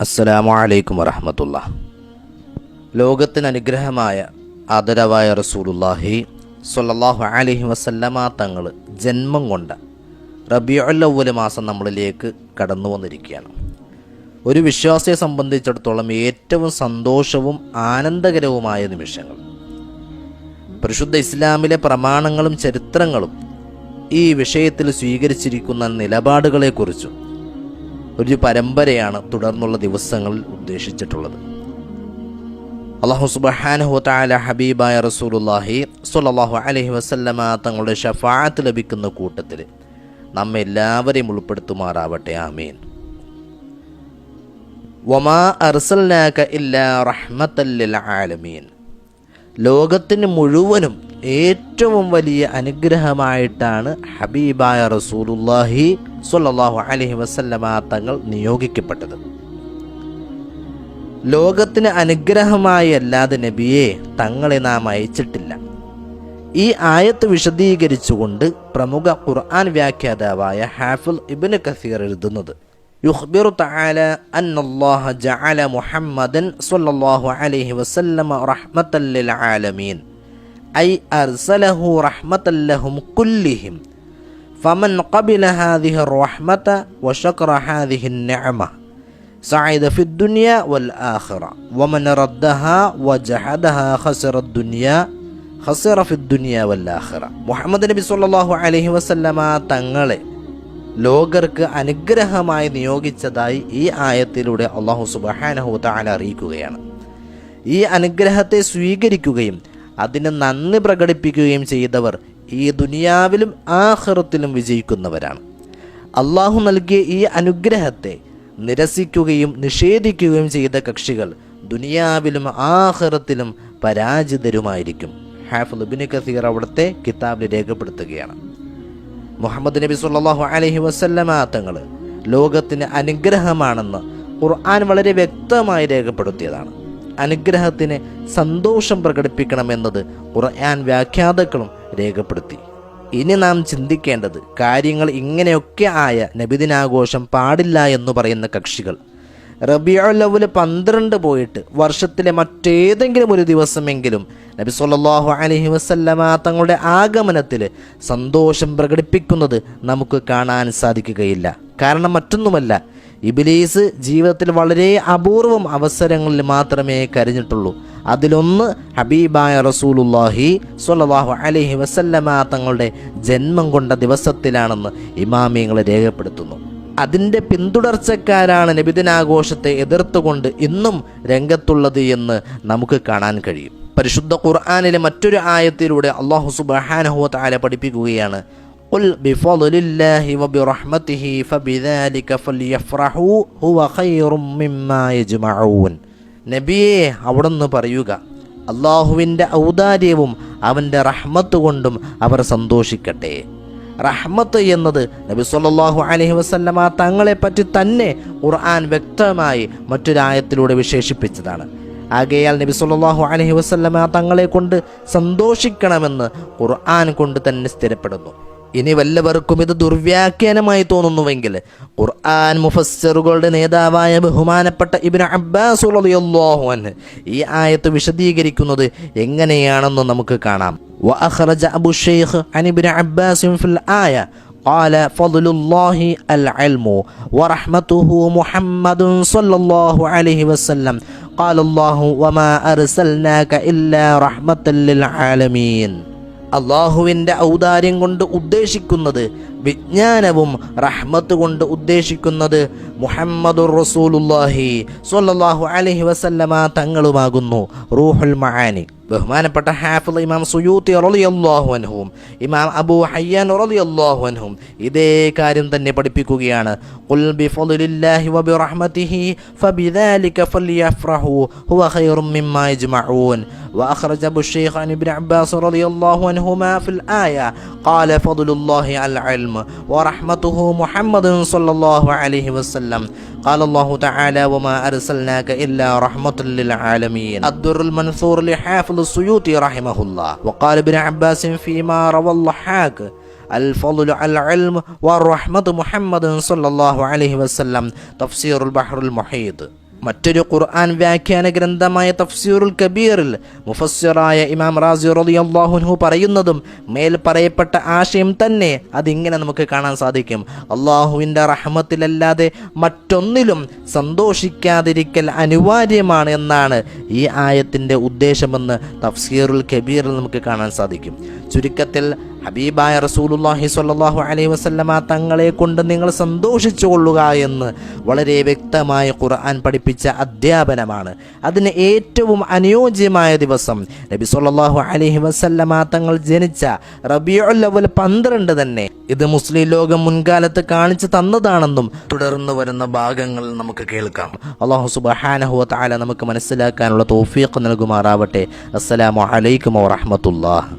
അസ്സലാമു അലൈക്കും വറഹമത്തുള്ള. ലോകത്തിന് അനുഗ്രഹമായ ആദരവായ റസൂലുല്ലാഹി സ്വല്ലല്ലാഹു അലൈഹി വസല്ലമ തങ്ങൾ ജന്മം കൊണ്ട റബിയുല്ലവ്വൽ മാസം നമ്മളിലേക്ക് കടന്നു വന്നിരിക്കുകയാണ്. ഒരു വിശ്വാസിയെ സംബന്ധിച്ചിടത്തോളം ഏറ്റവും സന്തോഷവും ആനന്ദകരവുമായ നിമിഷങ്ങൾ. പരിശുദ്ധ ഇസ്ലാമിലെ പ്രമാണങ്ങളും ചരിത്രങ്ങളും ഈ വിഷയത്തിൽ സ്വീകരിച്ചിരിക്കുന്ന നിലപാടുകളെക്കുറിച്ചും ഒരു പരമ്പരയാണ് തുടർന്നുള്ള ദിവസങ്ങളിൽ ഉദ്ദേശിച്ചിട്ടുള്ളത്. അള്ളാഹു സുബഹാനഹു താല ഹബീബായ റസൂലുല്ലാഹി സ്വല്ലല്ലാഹു അലഹി വസല്ലമ തങ്ങളുടെ ഷഫാത്ത് ലഭിക്കുന്ന കൂട്ടത്തിൽ നമ്മെ എല്ലാവരെയും ഉൾപ്പെടുത്തുമാറാവട്ടെ ആമീൻ. വമാ ഇല്ലാ റഹ്മത്തല്ലിൽ ആലമീൻ. ലോകത്തിന് മുഴുവനും ഏറ്റവും വലിയ അനുഗ്രഹമായിട്ടാണ് ഹബീബായ റസൂലുല്ലാഹി സ്വല്ലല്ലാഹു അലൈഹി വസല്ലമ തങ്ങൾ നിയോഗിക്കപ്പെട്ടത് ലോകത്തിന് അനുഗ്രഹമായി അല്ലാതെ നബിയെ തങ്ങളെ നാം അയച്ചിട്ടില്ല ഈ ആയത്ത് വിശദീകരിച്ചുകൊണ്ട് പ്രമുഖ ഖുർആൻ വ്യാഖ്യാതാവായ ഹാഫിൽ ഇബ്നു കസീർ എഴുതുന്നത് يخبر تعالى أن الله جعل محمدا صلى الله عليه وسلم رحمة للعالمين ഐ അർസലഹു റഹ്മത്തല്ലഹും ഫമൻ കബില ഹാദിഹ റഹ്മത വഷക്ര ഹാദിഹിൻ നഅമ. ഫിദ്ദുനിയ വൽ ആഖിറ. വമൻ റദ്ദഹ വജഹദഹ ഖസറ ഖസറ ഫിദ്ദുനിയ വൽ ആഖിറ. മുഹമ്മദ് നബി സല്ലല്ലാഹു അലൈഹി വസല്ലമ തങ്ങളെ ലോകർക്ക് അനുഗ്രഹമായി നിയോഗിച്ചതായി ഈ ആയത്തിലൂടെ അള്ളാഹു സുബഹാനഹു അറിയിക്കുകയാണ്. ഈ അനുഗ്രഹത്തെ സ്വീകരിക്കുകയും അതിന് നന്ദി പ്രകടിപ്പിക്കുകയും ചെയ്തവർ ഈ ദുനിയാവിലും ആഹ്റത്തിലും വിജയിക്കുന്നവരാണ്. അള്ളാഹു നൽകിയ ഈ അനുഗ്രഹത്തെ നിരസിക്കുകയും നിഷേധിക്കുകയും ചെയ്ത കക്ഷികൾ ദുനിയാവിലും ആഹ്റത്തിലും പരാജിതരുമായിരിക്കും. ഹാഫിൽ ഇബിന് കസീർ അവിടുത്തെ കിതാബിൽ രേഖപ്പെടുത്തുകയാണ്. മുഹമ്മദ് നബി സല്ലല്ലാഹു അലഹി വസല്ലമ തങ്ങൾ ലോകത്തിന് അനുഗ്രഹമാണെന്ന് ഖുർആൻ വളരെ വ്യക്തമായി രേഖപ്പെടുത്തിയതാണ്. അനുഗ്രഹത്തിന് സന്തോഷം പ്രകടിപ്പിക്കണമെന്നത് ഖുർആൻ വ്യാഖ്യാതാക്കളും രേഖപ്പെടുത്തി. ഇനി നാം ചിന്തിക്കേണ്ടത് കാര്യങ്ങൾ ഇങ്ങനെയൊക്കെ ആയ നബിദിനാഘോഷം പാടില്ല എന്ന് പറയുന്ന കക്ഷികൾ. റബിയുല്ലവൽ പന്ത്രണ്ട് പോയിട്ട് വർഷത്തിലെ മറ്റേതെങ്കിലും ഒരു ദിവസമെങ്കിലും നബി സല്ലാഹു അലഹി വസല്ലമ തങ്ങളുടെ ആഗമനത്തിൽ സന്തോഷം പ്രകടിപ്പിക്കുന്നത് നമുക്ക് കാണാൻ സാധിക്കുകയില്ല. കാരണം മറ്റൊന്നുമല്ല ഇബിലീസ് ജീവിതത്തിൽ വളരെ അപൂർവം അവസരങ്ങളിൽ മാത്രമേ കരഞ്ഞിട്ടുള്ളൂ. അതിലൊന്ന് ഹബീബായ റസൂലുല്ലാഹി സ്വല്ലല്ലാഹു അലഹി വസല്ലമ തങ്ങളുടെ ജന്മം കൊണ്ട ദിവസത്തിലാണെന്ന് ഇമാമിയങ്ങൾ രേഖപ്പെടുത്തുന്നു. അതിന്റെ പിന്തുടർച്ചക്കാരാണ് നബിദിനാഘോഷത്തെ എതിർത്തുകൊണ്ട് ഇന്നും രംഗത്തുള്ളത് എന്ന് നമുക്ക് കാണാൻ കഴിയും. പരിശുദ്ധ ഖുർആാനിലെ മറ്റൊരു ആയത്തിലൂടെ അള്ളാഹു സുബ്ഹാനഹു തആല പഠിപ്പിക്കുകയാണ് قل بفضل الله وبرحمته فبذلك فليفرحوا هو خير مما يجمعون നബിയെ അവിടുന്ന് പറയുക അള്ളാഹുവിൻ്റെ ഔദാര്യവും അവൻ്റെ റഹ്മത്ത് കൊണ്ടും അവർ സന്തോഷിക്കട്ടെ റഹ്മത്ത് എന്നത് നബി സല്ലല്ലാഹു അലൈഹി വസല്ലമ തങ്ങളെ പറ്റി തന്നെ ഖുർആൻ വ്യക്തമായി മറ്റൊരായത്തിലൂടെ വിശേഷിപ്പിച്ചതാണ് ആകയാൽ നബി സല്ലല്ലാഹു അലൈഹി വസല്ലമ തങ്ങളെ കൊണ്ട് സന്തോഷിക്കണമെന്ന് ഖുർആൻ കൊണ്ട് തന്നെ സ്ഥിരപ്പെടുന്നു ഇനി വല്ലവർക്കും ഇത് ദുർവ്യാഖ്യാനമായി തോന്നുന്നുവെങ്കിൽ ഖുർആൻ മുഫസ്സറുകളുടെ നേതാവായ ബഹുമാനപ്പെട്ട ഇബ്നു അബ്ബാസ് റളിയല്ലാഹു അൻഹു ഈ ആയത്ത് വിശദീകരിക്കുന്നത് എങ്ങനെയാണെന്ന് നമുക്ക് കാണാം وأخرج أبو الشيخ عن ابن عباس في الآية قال فضل الله العلم ورحمته محمد صلى الله عليه وسلم قال الله وما أرسلناك إلا رحمة للعالمين അള്ളാഹുവിന്റെ ഔദാര്യം കൊണ്ട് ഉദ്ദേശിക്കുന്നത് വിജ്ഞാനവും റഹ്മത്ത് കൊണ്ട് ഉദ്ദേശിക്കുന്നത് മുഹമ്മദുർ റസൂലുല്ലാഹി സൊല്ലാഹു അലഹി വസല്ലമ തങ്ങളുമാകുന്നു. റൂഹുൽ മആനി. ബഹുമാനപ്പെട്ട ഹാഫിള് ഇമാം സുയൂത്തി റളിയല്ലാഹു അൻഹും ഇമാം അബൂ ഹയ്യാൻ റളിയല്ലാഹു അൻഹും ഇതേ കാര്യം തന്നെ പഠിപ്പിക്കുകയാണ് ഖുൽ ബിഫളില്ലാഹി വബിറഹ്മതിഹി ഫബിദാലിക ഫല്യഫ്റഹു ഹുവ ഖൈറും മിമ്മാ യജ്മഊൻ وأخرج أبو الشيخ عن ابن عباس رضي الله عنهما في الآية قال فضل الله على العلم ورحمته محمد صلى الله عليه وسلم قال الله تعالى وما أرسلناك إلا رحمة للعالمين الدر المنثور لحافظ السيوطي رحمه الله وقال ابن عباس فيما روى الضحاك الفضل على العلم والرحمة محمد صلى الله عليه وسلم. تفسير البحر المحيط. മറ്റൊരു ഖുർആൻ വ്യാഖ്യാന ഗ്രന്ഥമായ തഫ്സീറുൽ കബീറിൽ മുഫസ്സിറായ ഇമാം റാസി റളിയല്ലാഹുൻഹു പറയുന്നതും മേൽ പറയപ്പെട്ട ആശയം തന്നെ അതിങ്ങനെ നമുക്ക് കാണാൻ സാധിക്കും. അള്ളാഹുവിന്റെ റഹ്മത്തിലല്ലാതെ മറ്റൊന്നിലും സന്തോഷിക്കാതിരിക്കൽ അനിവാര്യമാണ് എന്നാണ് ഈ ആയത്തിന്റെ ഉദ്ദേശമെന്ന് തഫ്സീറുൽ കബീറിൽ നമുക്ക് കാണാൻ സാധിക്കും. ചുരുക്കത്തിൽ ഹബീബായ റസൂലുല്ലാഹി സ്വല്ലല്ലാഹു അലൈഹി വസല്ലമ തങ്ങളെ കൊണ്ട് നിങ്ങൾ സന്തോഷിച്ചു കൊള്ളുക എന്ന് വളരെ വ്യക്തമായ ഖുർആൻ പഠിപ്പിച്ച അധ്യാപനമാണ്. അതിന് ഏറ്റവും അനുയോജ്യമായ ദിവസം നബി സ്വല്ലല്ലാഹു അലൈഹി വസല്ലമ തങ്ങൾ ജനിച്ച റബീഉൽ അവൽ പന്ത്രണ്ട് തന്നെ ഇത് മുസ്ലിം ലോകം മുൻകാലത്ത് കാണിച്ചു തന്നതാണെന്നും തുടർന്ന് വരുന്ന ഭാഗങ്ങൾ നമുക്ക് കേൾക്കാം. അള്ളാഹു സുബ്ഹാനഹു വ തആല നമുക്ക് മനസ്സിലാക്കാനുള്ള തൗഫീഖ് നൽകുമാറാവട്ടെ. അസ്സലാമു അലൈക്കും വറഹ്മത്തുള്ളാഹി.